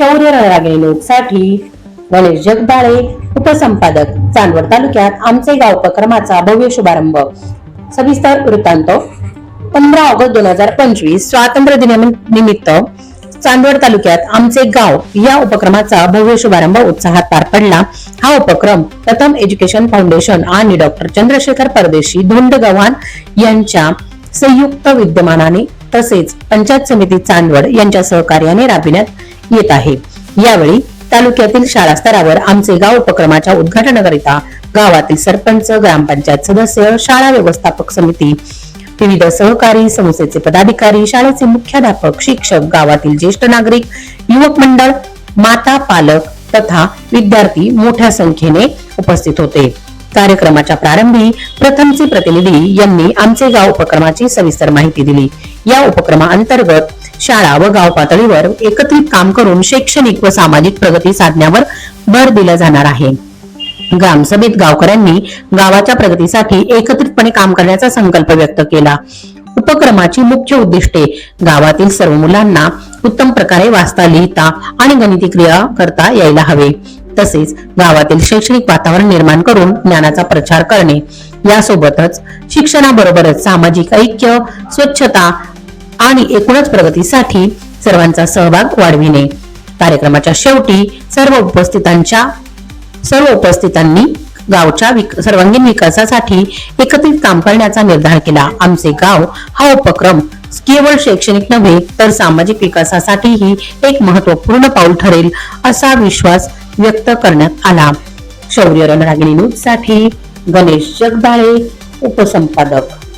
शौर्य रणरागिणी साठी गणेश जगदाळे उपसंपादक चांदवड तालुक्यात आमचे गाव उपक्रमाचा भव्य शुभारंभ. सविस्तर वृत्तांत. पंधरा ऑगस्ट दोन हजार पंचवीस स्वातंत्र्य दिनानिमित्त चांदवड तालुक्यात आमचे गाव या उपक्रमाचा भव्य शुभारंभ उत्साहात पार पडला. हा उपक्रम प्रथम एज्युकेशन फाउंडेशन आणि डॉक्टर चंद्रशेखर परदेशी धोंडगव्हाण यांच्या संयुक्त विद्यमानाने तसेच पंचायत समिती चांदवड यांच्या सहकार्याने राबविण्यात येत आहे. यावेळी तालुक्यातील शाळा स्तरावर आमचे गाव उपक्रमाच्या उद्घाटनाकरिता गावातील सरपंच ग्रामपंचायत सदस्य शाळा व्यवस्थापक समिती विविध सहकारी संस्थेचे पदाधिकारी शाळेचे मुख्याध्यापक शिक्षक गावातील ज्येष्ठ नागरिक युवक मंडळ माता पालक तथा विद्यार्थी मोठ्या संख्येने उपस्थित होते. कार्यक्रमाच्या प्रारंभी प्रथमचे प्रतिनिधी यांनी आमचे गाव उपक्रमाची सविस्तर माहिती दिली. या उपक्रमाअंतर्गत शाळा व गाव पातळीवर एकत्रित काम करून शैक्षणिक व सामाजिक प्रगती साधण्यावर भर दिला जाणार आहे. ग्रामसभेत गावकऱ्यांनी गावाच्या प्रगतीसाठी एकत्रितपणे काम करण्याचा संकल्प व्यक्त केला. उपक्रमाची मुख्य उद्दिष्टे गावातील सर्व मुलांना उत्तम प्रकारे वाचता लिहिता आणि गणिती क्रिया करता यायला हवे. तसेच गावातील शैक्षणिक वातावरण निर्माण करून ज्ञानाचा प्रचार करणे. यासोबतच शिक्षणाबरोबरच सामाजिक ऐक्य स्वच्छता आणि एकूणच प्रगतीसाठी सर्वांचा सहभाग वाढविणे. कार्यक्रमाच्या शेवटी सर्व उपस्थितांच्या सर्व उपस्थितांनी गावच्या विक- सर्वांगीण विकासासाठी एकत्रित काम करण्याचा निर्धार केला. आमचे गाव हा उपक्रम केवळ शैक्षणिक नव्हे तर सामाजिक विकासासाठीही एक महत्त्वपूर्ण पाऊल ठरेल असा विश्वास व्यक्त करण्यात आला. शौर्य रणरागिणी न्यूजसाठी गणेश जगदाळे उपसंपादक.